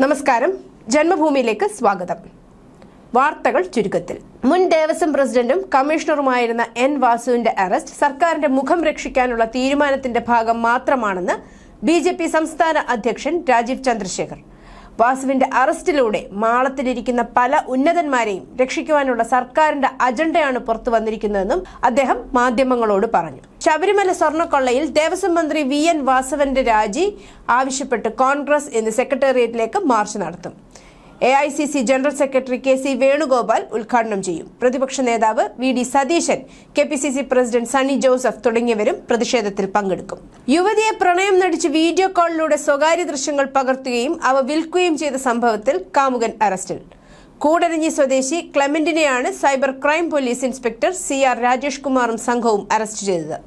നമസ്കാരം. ജന്മഭൂമിയിലേക്ക് സ്വാഗതം. വാർത്തകൾ ചുരുക്കത്തിൽ. മുൻ ദേവസ്വം പ്രസിഡന്റും കമ്മീഷണറുമായിരുന്ന എൻ വാസുവിന്റെ അറസ്റ്റ് സർക്കാരിന്റെ മുഖം രക്ഷിക്കാനുള്ള തീരുമാനത്തിന്റെ ഭാഗം മാത്രമാണെന്ന് ബി സംസ്ഥാന അധ്യക്ഷൻ രാജീവ് ചന്ദ്രശേഖർ. വാസുവിന്റെ അറസ്റ്റിലൂടെ മാളത്തിലിരിക്കുന്ന പല ഉന്നതന്മാരെയും രക്ഷിക്കുവാനുള്ള സർക്കാരിന്റെ അജണ്ടയാണ് പുറത്തു വന്നിരിക്കുന്നതെന്നും അദ്ദേഹം മാധ്യമങ്ങളോട് പറഞ്ഞു. ശബരിമല സ്വർണക്കൊള്ളയിൽ ദേവസ്വം മന്ത്രി വി എൻ വാസവന്റെ രാജി ആവശ്യപ്പെട്ട് കോൺഗ്രസ് ഇന്ന് സെക്രട്ടേറിയറ്റിലേക്ക് മാർച്ച് നടത്തും. A I C C general secretary K C Venugopal ഉദ്ഘാടനം ചെയ്യും. പ്രതിപക്ഷ നേതാവ് V D Satheesan K P C C president Sunny Joseph തുടങ്ങിയവരും പ്രതിഷേധത്തിൽ പങ്കെടുക്കും. യുവതിയെ പ്രണയം നടിച്ച് വീഡിയോ കോളിലൂടെ സ്വകാര്യ ദൃശ്യങ്ങൾ പകർത്തുകയും അവ വിൽക്കുകയും ചെയ്ത സംഭവത്തിൽ കാമുകൻ അറസ്റ്റിൽ. കൂടരഞ്ഞി സ്വദേശി ക്ലെമന്റിനെയാണ് cyber crime police inspector C R Rajesh കുമാറും സംഘവും അറസ്റ്റ് ചെയ്തത്.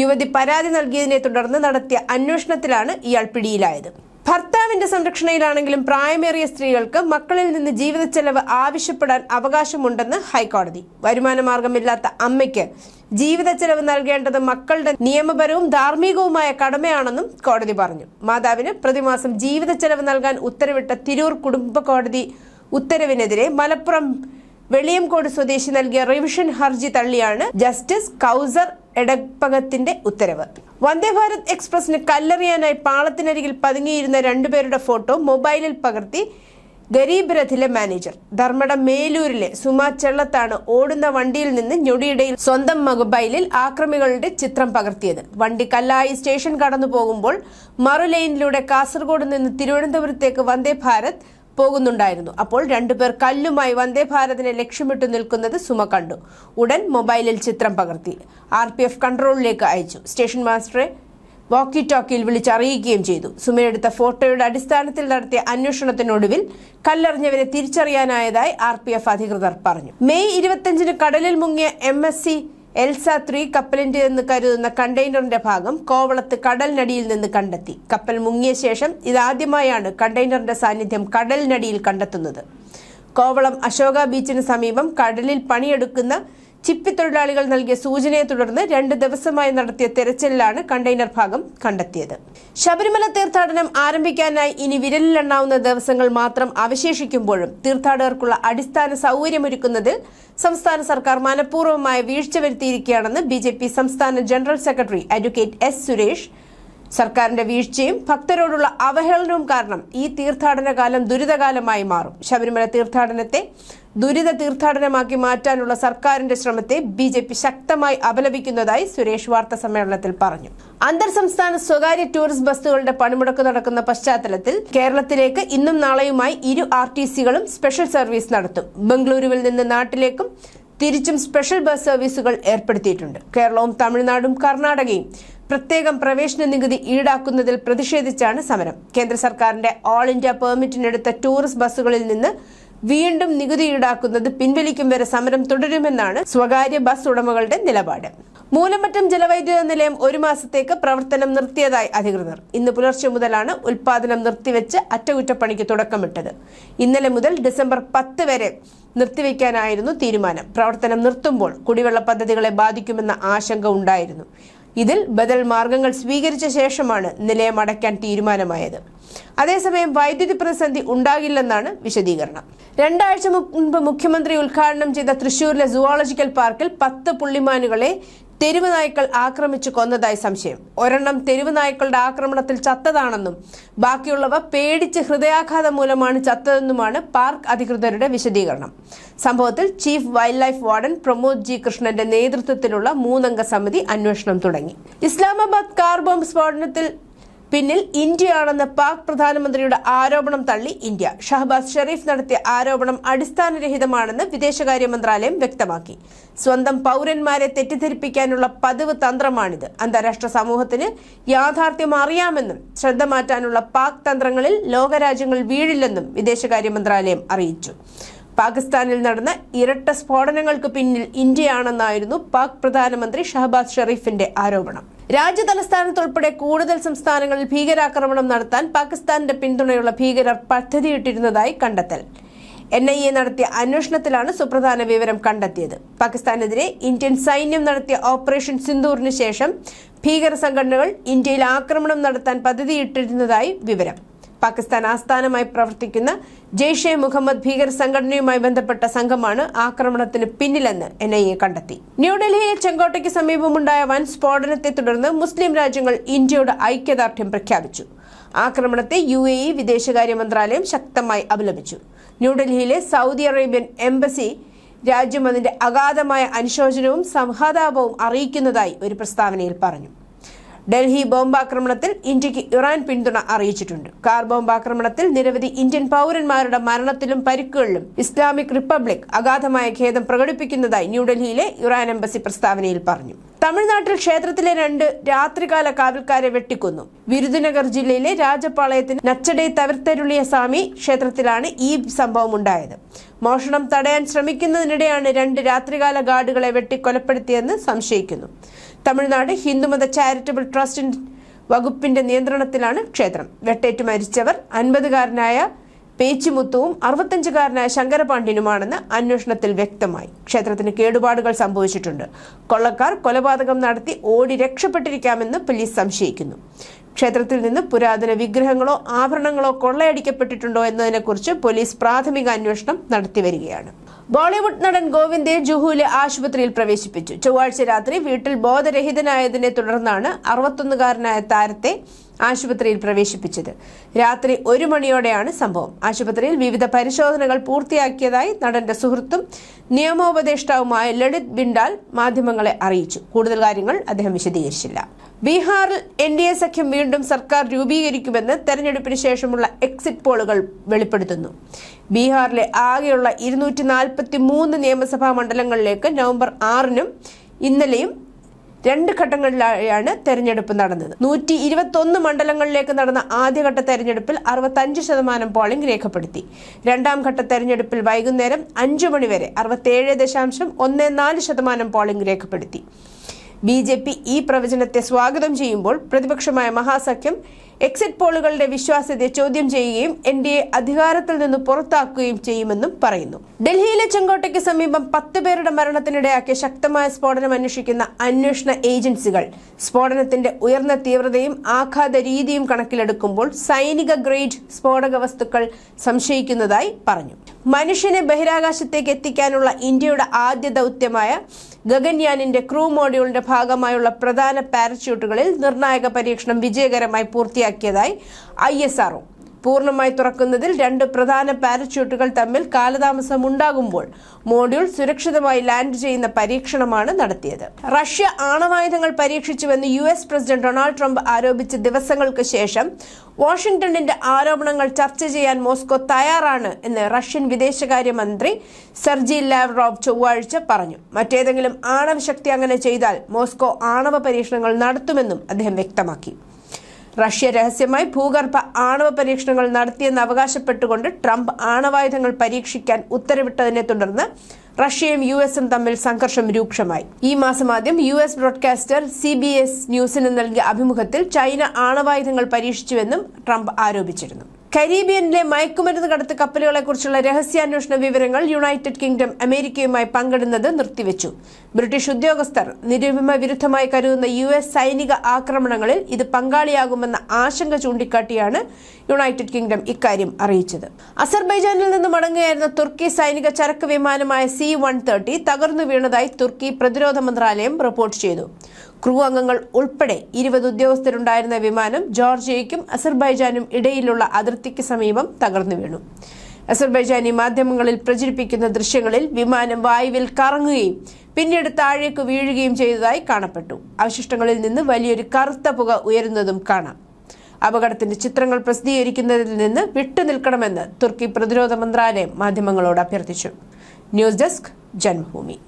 യുവതി പരാതി നൽകിയതിനെ തുടർന്ന് നടത്തിയ അന്വേഷണത്തിലാണ് ഇയാൾ പിടിയിലായത്. ഭർത്താവിന്റെ സംരക്ഷണയിലാണെങ്കിലും പ്രായമേറിയ സ്ത്രീകൾക്ക് മക്കളിൽ നിന്ന് ജീവിത ചെലവ് ആവശ്യപ്പെടാൻ അവകാശമുണ്ടെന്ന് ഹൈക്കോടതി. വരുമാന മാർഗമില്ലാത്ത അമ്മയ്ക്ക് ജീവിത ചെലവ് നൽകേണ്ടത് മക്കളുടെ നിയമപരവും ധാർമ്മികവുമായ കടമയാണെന്നും കോടതി പറഞ്ഞു. മാതാവിന് പ്രതിമാസം ജീവിത ചെലവ് നൽകാൻ ഉത്തരവിട്ട തിരൂർ കുടുംബ കോടതി ഉത്തരവിനെതിരെ മലപ്പുറം വെളിയംകോട് സ്വദേശി നൽകിയ റിവിഷൻ ഹർജി തള്ളിയാണ് ജസ്റ്റിസ് കൗസർ എടപ്പകത്തിന്റെ ഉത്തരവ്. വന്ദേ ഭാരത് എക്സ്പ്രസിന് കല്ലെറിയാനായി പാളത്തിനരികിൽ പതുങ്ങിയിരുന്ന രണ്ടുപേരുടെ ഫോട്ടോ മൊബൈലിൽ പകർത്തി ഗരീബ് രഥിലെ മാനേജർ. ധർമ്മടം മേലൂരിലെ സുമാ ചെള്ളത്താണ് ഓടുന്ന വണ്ടിയിൽ നിന്ന് ഞൊടിയിടയിൽ സ്വന്തം മൊബൈലിൽ ആക്രമികളുടെ ചിത്രം പകർത്തിയത്. വണ്ടി കല്ലായി സ്റ്റേഷൻ കടന്നു പോകുമ്പോൾ മറു ലൈനിലൂടെ കാസർഗോഡ് നിന്ന് തിരുവനന്തപുരത്തേക്ക് വന്ദേ ഭാരത് പോകുന്നുണ്ടായിരുന്നു. അപ്പോൾ രണ്ടുപേർ കല്ലുമായി വന്ദേ ഭാരതിനെ ലക്ഷ്യമിട്ട് നിൽക്കുന്നത് സുമ കണ്ടു. ഉടൻ മൊബൈലിൽ ചിത്രം പകർത്തി. ആർ പി എഫ് കൺട്രോളിലേക്ക് അയച്ചു. സ്റ്റേഷൻ മാസ്റ്ററെ വാക്കി ടോക്കിയിൽ വിളിച്ചറിയിക്കുകയും ചെയ്തു. സുമയെടുത്ത ഫോട്ടോയുടെ അടിസ്ഥാനത്തിൽ നടത്തിയ അന്വേഷണത്തിനൊടുവിൽ കല്ലെറിഞ്ഞവരെ തിരിച്ചറിയാനായതായി ആർ പി എഫ് അധികൃതർ പറഞ്ഞു. മെയ് ഇരുപത്തിയഞ്ചിന് കടലിൽ മുങ്ങിയ M S C Elsa three കപ്പലിന്റെ നിന്ന് കരുതുന്ന കണ്ടെയ്നറിന്റെ ഭാഗം കോവളത്ത് കടലിനടിയിൽ നിന്ന് കണ്ടെത്തി. കപ്പൽ മുങ്ങിയ ശേഷം ഇതാദ്യമായാണ് കണ്ടെയ്നറിന്റെ സാന്നിധ്യം കടലിനടിയിൽ കണ്ടെത്തുന്നത്. കോവളം അശോക ബീച്ചിന് സമീപം കടലിൽ പണിയെടുക്കുന്ന ചിപ്പി തൊഴിലാളികൾ നൽകിയ സൂചനയെ തുടർന്ന് രണ്ട് ദിവസമായി നടത്തിയ തെരച്ചിലിലാണ് കണ്ടെയ്നർ ഭാഗം കണ്ടെത്തിയത്. ശബരിമല തീർത്ഥാടനം ആരംഭിക്കാനായി ഇനി വിരലിലെണ്ണാവുന്ന ദിവസങ്ങൾ മാത്രം അവശേഷിക്കുമ്പോഴും തീർത്ഥാടകർക്കുള്ള അടിസ്ഥാന സൗകര്യമൊരുക്കുന്നതിൽ സംസ്ഥാന സർക്കാർ മനഃപൂർവമായ വീഴ്ച വരുത്തിയിരിക്കുകയാണെന്ന് ബി സംസ്ഥാന general secretary advocate S Suresh. സർക്കാരിന്റെ വീഴ്ചയും ഭക്തരോടുള്ള അവഹേളനവും കാരണം ഈ തീർത്ഥാടന കാലം ദുരിതകാലമായി മാറും. ശബരിമല തീർത്ഥാടനത്തെ ദുരിത തീർത്ഥാടനമാക്കി മാറ്റാനുള്ള സർക്കാരിന്റെ ശ്രമത്തെ ബി ജെ പി ശക്തമായി അപലപിക്കുന്നതായി സുരേഷ് വാർത്താ സമ്മേളനത്തിൽ പറഞ്ഞു. അന്തർ സംസ്ഥാന സ്വകാര്യ ടൂറിസ്റ്റ് ബസ്സുകളുടെ പണിമുടക്ക് നടക്കുന്ന പശ്ചാത്തലത്തിൽ കേരളത്തിലേക്ക് ഇന്നും നാളെയുമായി ഇരു ആർ ടി സികളും സ്പെഷ്യൽ സർവീസ് നടത്തും. ബംഗളൂരുവിൽ നിന്ന് നാട്ടിലേക്കും തിരിച്ചും സ്പെഷ്യൽ ബസ് സർവീസുകൾ ഏർപ്പെടുത്തിയിട്ടുണ്ട്. കേരളവും തമിഴ്നാടും കർണാടകയും പ്രത്യേകം പ്രവേശന നികുതി ഈടാക്കുന്നതിൽ പ്രതിഷേധിച്ചാണ് സമരം. കേന്ദ്ര സർക്കാരിന്റെ ഓൾ ഇന്ത്യ പെർമിറ്റിനെടുത്ത ടൂറിസ്റ്റ് ബസ്സുകളിൽ നിന്ന് വീണ്ടും നികുതി ഈടാക്കുന്നത് പിൻവലിക്കും വരെ സമരം തുടരുമെന്നാണ് സ്വകാര്യ ബസ് ഉടമകളുടെ നിലപാട്. മൂലമറ്റം ജലവൈദ്യുത നിലയം ഒരു മാസത്തേക്ക് പ്രവർത്തനം നിർത്തിയതായി അധികൃതർ. ഇന്ന് പുലർച്ചെ മുതലാണ് ഉൽപാദനം നിർത്തിവെച്ച് അറ്റകുറ്റപ്പണിക്ക് തുടക്കമിട്ടത്. ഇന്നലെ മുതൽ ഡിസംബർ പത്ത് വരെ നിർത്തിവെക്കാനായിരുന്നു തീരുമാനം. പ്രവർത്തനം നിർത്തുമ്പോൾ കുടിവെള്ള പദ്ധതികളെ ബാധിക്കുമെന്ന ആശങ്ക ഉണ്ടായിരുന്നു. ഇതിൽ ബദൽ മാർഗങ്ങൾ സ്വീകരിച്ച ശേഷമാണ് നിലയം അടയ്ക്കാൻ തീരുമാനമായത്. അതേസമയം വൈദ്യുതി പ്രതിസന്ധി ഉണ്ടാകില്ലെന്നാണ് വിശദീകരണം. രണ്ടാഴ്ച മുൻപ് മുഖ്യമന്ത്രി ഉദ്ഘാടനം ചെയ്ത തൃശൂരിലെ സുവോളജിക്കൽ പാർക്കിൽ പത്ത് പുള്ളിമാനുകളെ തെരുവ് നായ്ക്കൾ ആക്രമിച്ചു കൊന്നതായി സംശയം. ഒരെണ്ണം തെരുവ് നായ്ക്കളുടെ ആക്രമണത്തിൽ ചത്തതാണെന്നും ബാക്കിയുള്ളവ പേടിച്ച് ഹൃദയാഘാതം മൂലമാണ് ചത്തതെന്നുമാണ് പാർക്ക് അധികൃതരുടെ വിശദീകരണം. സംഭവത്തിൽ chief wildlife warden Pramod G കൃഷ്ണന്റെ നേതൃത്വത്തിലുള്ള മൂന്നംഗ സമിതി അന്വേഷണം തുടങ്ങി. ഇസ്ലാമാബാദ് കാർ ബോംബ് സ്ഫോടനത്തിൽ പിന്നിൽ ഇന്ത്യയാണെന്ന് പാക് പ്രധാനമന്ത്രിയുടെ ആരോപണം തള്ളി ഇന്ത്യ. ഷഹബാസ് ഷെറീഫ് നടത്തിയ ആരോപണം അടിസ്ഥാനരഹിതമാണെന്ന് വിദേശകാര്യ മന്ത്രാലയം വ്യക്തമാക്കി. സ്വന്തം പൗരന്മാരെ തെറ്റിദ്ധരിപ്പിക്കാനുള്ള പതിവ് തന്ത്രമാണിത്. അന്താരാഷ്ട്ര സമൂഹത്തിന് യാഥാർത്ഥ്യം അറിയാമെന്നും ശ്രദ്ധ മാറ്റാനുള്ള പാക് തന്ത്രങ്ങളിൽ ലോകരാജ്യങ്ങൾ വീഴില്ലെന്നും വിദേശകാര്യ മന്ത്രാലയം അറിയിച്ചു. പാകിസ്ഥാനിൽ നടന്ന ഇരട്ട സ്ഫോടനങ്ങൾക്ക് പിന്നിൽ ഇന്ത്യയാണെന്നായിരുന്നു പാക് പ്രധാനമന്ത്രി ഷഹബാസ് ഷെറീഫിന്റെ ആരോപണം. രാജ്യ തലസ്ഥാനത്തുൾപ്പെടെ കൂടുതൽ സംസ്ഥാനങ്ങളിൽ ഭീകരാക്രമണം നടത്താൻ പാകിസ്ഥാന്റെ പിന്തുണയുള്ള ഭീകരർ പദ്ധതിയിട്ടിരുന്നതായി കണ്ടെത്തൽ. എൻ ഐ എ നടത്തിയ അന്വേഷണത്തിലാണ് സുപ്രധാന വിവരം കണ്ടെത്തിയത്. പാകിസ്ഥാനെതിരെ ഇന്ത്യൻ സൈന്യം നടത്തിയ ഓപ്പറേഷൻ സിന്ദൂറിന് ശേഷം ഭീകര സംഘടനകൾ ഇന്ത്യയിൽ ആക്രമണം നടത്താൻ പദ്ധതിയിട്ടിരുന്നതായി വിവരം. പാകിസ്ഥാൻ ആസ്ഥാനമായി പ്രവർത്തിക്കുന്ന ജെയ്ഷെ മുഹമ്മദ് ഭീകര സംഘടനയുമായി ബന്ധപ്പെട്ട സംഘമാണ് ആക്രമണത്തിന് പിന്നിലെന്ന് എൻ ഐ എ കണ്ടെത്തി. ന്യൂഡൽഹിയിലെ ചെങ്കോട്ടയ്ക്ക് സമീപമുണ്ടായ വൻ സ്ഫോടനത്തെ തുടർന്ന് മുസ്ലിം രാജ്യങ്ങൾ ഇന്ത്യയുടെ ഐക്യദാർഢ്യം പ്രഖ്യാപിച്ചു. ആക്രമണത്തെ യു എ ഇ വിദേശകാര്യ മന്ത്രാലയം ശക്തമായി അപലപിച്ചു. ന്യൂഡൽഹിയിലെ സൗദി അറേബ്യൻ എംബസി രാജ്യം അതിന്റെ അഗാധമായ അനുശോചനവും സംഹാതാപവും അറിയിക്കുന്നതായി ഒരു പ്രസ്താവനയിൽ പറഞ്ഞു. ഡൽഹി ബോംബാക്രമണത്തിൽ ഇന്ത്യയ്ക്ക് ഇറാൻ പിന്തുണ അറിയിച്ചിട്ടുണ്ട്. കാർ ബോംബാക്രമണത്തിൽ നിരവധി ഇന്ത്യൻ പൗരന്മാരുടെ മരണത്തിലും പരിക്കുകളിലും ഇസ്ലാമിക് റിപ്പബ്ലിക് അഗാധമായ ഖേദം പ്രകടിപ്പിക്കുന്നതായി ന്യൂഡൽഹിയിലെ ഇറാൻ എംബസി പ്രസ്താവനയിൽ പറഞ്ഞു. തമിഴ്നാട്ടിൽ ക്ഷേത്രത്തിലെ രണ്ട് രാത്രികാല കാവൽക്കാരെ വെട്ടിക്കൊന്നു. വിരുദുനഗർ ജില്ലയിലെ രാജപാളയത്തിന് നച്ചടെ തവിർത്തരുളിയ സ്വാമി ക്ഷേത്രത്തിലാണ് ഈ സംഭവം ഉണ്ടായത്. മോഷണം തടയാൻ ശ്രമിക്കുന്നതിനിടെയാണ് രണ്ട് രാത്രികാല ഗാർഡുകളെ വെട്ടി കൊലപ്പെടുത്തിയെന്ന് സംശയിക്കുന്നു. തമിഴ്നാട് ഹിന്ദുമത ചാരിറ്റബിൾ ട്രസ്റ്റ് വകുപ്പിന്റെ നിയന്ത്രണത്തിലാണ് ക്ഷേത്രം. വെട്ടേറ്റ് മരിച്ചവർ അൻപതുകാരനായ പേച്ചിമുത്തുവും അറുപത്തഞ്ചുകാരനായ ശങ്കരപാണ്ഡ്യനുമാണെന്ന് അന്വേഷണത്തിൽ വ്യക്തമായി. ക്ഷേത്രത്തിന് കേടുപാടുകൾ സംഭവിച്ചിട്ടുണ്ട്. കൊള്ളക്കാർ കൊലപാതകം നടത്തി ഓടി രക്ഷപ്പെട്ടിരിക്കാമെന്ന് പോലീസ് സംശയിക്കുന്നു. ക്ഷേത്രത്തിൽ നിന്ന് പുരാതന വിഗ്രഹങ്ങളോ ആഭരണങ്ങളോ കൊള്ളയടിക്കപ്പെട്ടിട്ടുണ്ടോ എന്നതിനെക്കുറിച്ച് പോലീസ് പ്രാഥമിക അന്വേഷണം നടത്തിവരികയാണ് ബോളിവുഡ് നടൻ ഗോവിന്ദെ ജുഹുവിലെ ആശുപത്രിയിൽ പ്രവേശിപ്പിച്ചു. ചൊവ്വാഴ്ച രാത്രി വീട്ടിൽ ബോധരഹിതനായതിനെ തുടർന്നാണ് അറുപത്തൊന്നുകാരനായ താരത്തെ ആശുപത്രിയിൽ പ്രവേശിപ്പിച്ചത്. രാത്രി ഒരു മണിയോടെയാണ് സംഭവം. ആശുപത്രിയിൽ വിവിധ പരിശോധനകൾ പൂർത്തിയാക്കിയതായി നടന്റെ സുഹൃത്തും നിയമോപദേഷ്ടാവുമായ ലളിത് ബിൻഡാൽ മാധ്യമങ്ങളെ അറിയിച്ചു. കൂടുതൽ കാര്യങ്ങൾ അദ്ദേഹം വിശദീകരിച്ചില്ല. ബീഹാറിൽ എൻ ഡി എ സഖ്യം വീണ്ടും സർക്കാർ രൂപീകരിക്കുമെന്ന് തെരഞ്ഞെടുപ്പിന് ശേഷമുള്ള എക്സിറ്റ് പോളുകൾ വെളിപ്പെടുത്തുന്നു. ബീഹാറിലെ ആകെയുള്ള ഇരുന്നൂറ്റി നാൽപ്പത്തി മൂന്ന് നിയമസഭാ മണ്ഡലങ്ങളിലേക്ക് നവംബർ ആറിനും ഇന്നലെയും രണ്ട് ഘട്ടങ്ങളിലായാണ് തെരഞ്ഞെടുപ്പ് നടന്നത്. നൂറ്റി ഇരുപത്തൊന്ന് മണ്ഡലങ്ങളിലേക്ക് നടന്ന ആദ്യഘട്ട തെരഞ്ഞെടുപ്പിൽ അറുപത്തഞ്ച് ശതമാനം പോളിംഗ് രേഖപ്പെടുത്തി. രണ്ടാം ഘട്ട തെരഞ്ഞെടുപ്പിൽ വൈകുന്നേരം അഞ്ചു മണിവരെ അറുപത്തേഴ് ദശാംശം ഒന്ന് നാല് ശതമാനം പോളിംഗ് രേഖപ്പെടുത്തി. ബി ജെ പി ഈ പ്രവചനത്തെ സ്വാഗതം ചെയ്യുമ്പോൾ പ്രതിപക്ഷമായ മഹാസഖ്യം എക്സിറ്റ് പോളുകളുടെ വിശ്വാസ്യത ചോദ്യം ചെയ്യുകയും എൻ ഡി എ അധികാരത്തിൽ നിന്ന് പുറത്താക്കുകയും ചെയ്യുമെന്നും പറയുന്നു. ഡൽഹിയിലെ ചെങ്കോട്ടയ്ക്ക് സമീപം പത്ത് പേരുടെ മരണത്തിനിടയാക്കിയ ശക്തമായ സ്ഫോടനം അന്വേഷിക്കുന്ന അന്വേഷണ ഏജൻസികൾ സ്ഫോടനത്തിന്റെ ഉയർന്ന തീവ്രതയും ആഘാത രീതിയും കണക്കിലെടുക്കുമ്പോൾ സൈനിക ഗ്രേഡ് സ്ഫോടക വസ്തുക്കൾ സംശയിക്കുന്നതായി പറഞ്ഞു. മനുഷ്യനെ ബഹിരാകാശത്തേക്ക് എത്തിക്കാനുള്ള ഇന്ത്യയുടെ ആദ്യ ദൗത്യമായ ഗഗൻയാനിന്റെ ക്രൂ മോഡ്യൂളിന്റെ ഭാഗമായുള്ള പ്രധാന പാരച്യൂട്ടുകളിൽ നിർണായക പരീക്ഷണം വിജയകരമായി പൂർത്തിയാക്കിയതായി ഐ എസ് ആർഒ പൂർണമായി തുറക്കുന്നതിൽ രണ്ട് പ്രധാന പാരച്യൂട്ടുകൾ തമ്മിൽ കാലതാമസം ഉണ്ടാകുമ്പോൾ മോഡ്യൂൾ സുരക്ഷിതമായി ലാൻഡ് ചെയ്യുന്ന പരീക്ഷണമാണ് നടത്തിയത്. റഷ്യ ആണവായുധങ്ങൾ പരീക്ഷിച്ചുവെന്ന് U S president Donald Trump ആരോപിച്ച ദിവസങ്ങൾക്ക് ശേഷം വാഷിംഗ്ടണിന്റെ ആരോപണങ്ങൾ ചർച്ച ചെയ്യാൻ മോസ്കോ തയ്യാറാണ് എന്ന് റഷ്യൻ വിദേശകാര്യമന്ത്രി സെർജി ലാവ്റോവ് ചൊവ്വാഴ്ച പറഞ്ഞു. മറ്റേതെങ്കിലും ആണവശക്തി അങ്ങനെ ചെയ്താൽ മോസ്കോ ആണവ പരീക്ഷണങ്ങൾ നടത്തുമെന്നും അദ്ദേഹം വ്യക്തമാക്കി. റഷ്യ രഹസ്യമായി ഭൂഗർഭ ആണവ പരീക്ഷണങ്ങൾ നടത്തിയെന്ന് അവകാശപ്പെട്ടുകൊണ്ട് ട്രംപ് ആണവായുധങ്ങൾ പരീക്ഷിക്കാൻ ഉത്തരവിട്ടതിനെ തുടർന്ന് റഷ്യയും യു എസും തമ്മിൽ സംഘർഷം രൂക്ഷമായി. ഈ മാസം ആദ്യം U S broadcaster C B S ന്യൂസിന് നൽകിയ അഭിമുഖത്തിൽ ചൈന ആണവായുധങ്ങൾ പരീക്ഷിച്ചുവെന്നും ട്രംപ് ആരോപിച്ചിരുന്നു. കരീബിയനിലെ മയക്കുമരുന്ന് കടത്ത് കപ്പലുകളെക്കുറിച്ചുള്ള രഹസ്യാന്വേഷണ വിവരങ്ങൾ യുണൈറ്റഡ് കിങ്ഡം അമേരിക്കയുമായി പങ്കിടുന്നത് നിർത്തിവെച്ചു. ബ്രിട്ടീഷ് ഉദ്യോഗസ്ഥർ നിരുപമ വിരുദ്ധമായി കരുതുന്ന യു എസ് സൈനിക ആക്രമണങ്ങളിൽ ഇത് പങ്കാളിയാകുമെന്ന ആശങ്ക ചൂണ്ടിക്കാട്ടിയാണ് യുണൈറ്റഡ് കിങ്ഡം ഇക്കാര്യം അറിയിച്ചത്. അസർബൈജാനിൽ നിന്ന് മടങ്ങുകയായിരുന്ന തുർക്കി സൈനിക ചരക്ക് വിമാനമായ സി വൺ തേർട്ടി തകർന്നു വീണതായി തുർക്കി പ്രതിരോധ മന്ത്രാലയം റിപ്പോർട്ട് ചെയ്തു. ക്രൂ അംഗങ്ങൾ ഉൾപ്പെടെ ഇരുപത് ഉദ്യോഗസ്ഥരുണ്ടായിരുന്ന വിമാനം ജോർജിയയ്ക്കും അസർബൈജാനും ഇടയിലുള്ള അതിർത്തിക്ക് സമീപം തകർന്നു വീണു. അസർബൈജാനി മാധ്യമങ്ങളിൽ പ്രചരിപ്പിക്കുന്ന ദൃശ്യങ്ങളിൽ വിമാനം വായുവിൽ കറങ്ങുകയും പിന്നീട് താഴേക്ക് വീഴുകയും ചെയ്തതായി കാണപ്പെട്ടു. അവശിഷ്ടങ്ങളിൽ നിന്ന് വലിയൊരു കറുത്ത പുക ഉയരുന്നതും കാണാം. അപകടത്തിന്റെ ചിത്രങ്ങൾ പ്രസിദ്ധീകരിക്കുന്നതിൽ നിന്ന് വിട്ടുനിൽക്കണമെന്ന് തുർക്കി പ്രതിരോധ മന്ത്രാലയം മാധ്യമങ്ങളോട് അഭ്യർത്ഥിച്ചു. News desk Janmabhumi.